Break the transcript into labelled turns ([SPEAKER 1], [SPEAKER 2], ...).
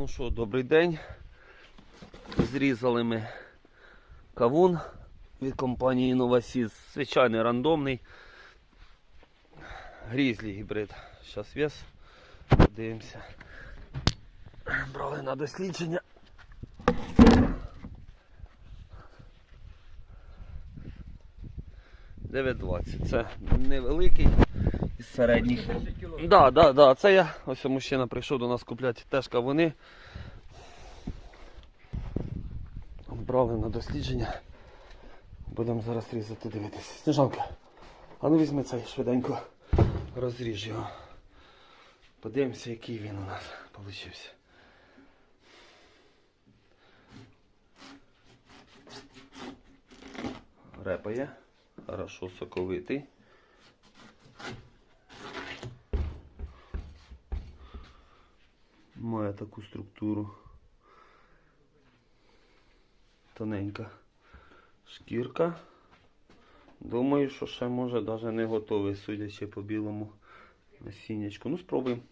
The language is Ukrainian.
[SPEAKER 1] Ну що, добрий день. Зрізали ми кавун від компанії Novasys. Звичайний рандомний. Грізлі гібрид. Зараз вес. Подивимося. Брали на дослідження. Дев'ять двадцять. Це невеликий із середніх. Да, да, да. Це я. Ось мужчина прийшов до нас купляти теж кавуни. Брали на дослідження. Будемо зараз різати, дивитися. Сніжанка. А ну візьми цей швиденько. Розріж його. Подивимося, який він у нас получився. Репає. Хорошо соковитий. Має таку структуру. Тоненька шкірка. Думаю, що ще може навіть не готовий, судячи по білому насіннячку. Ну, спробуємо.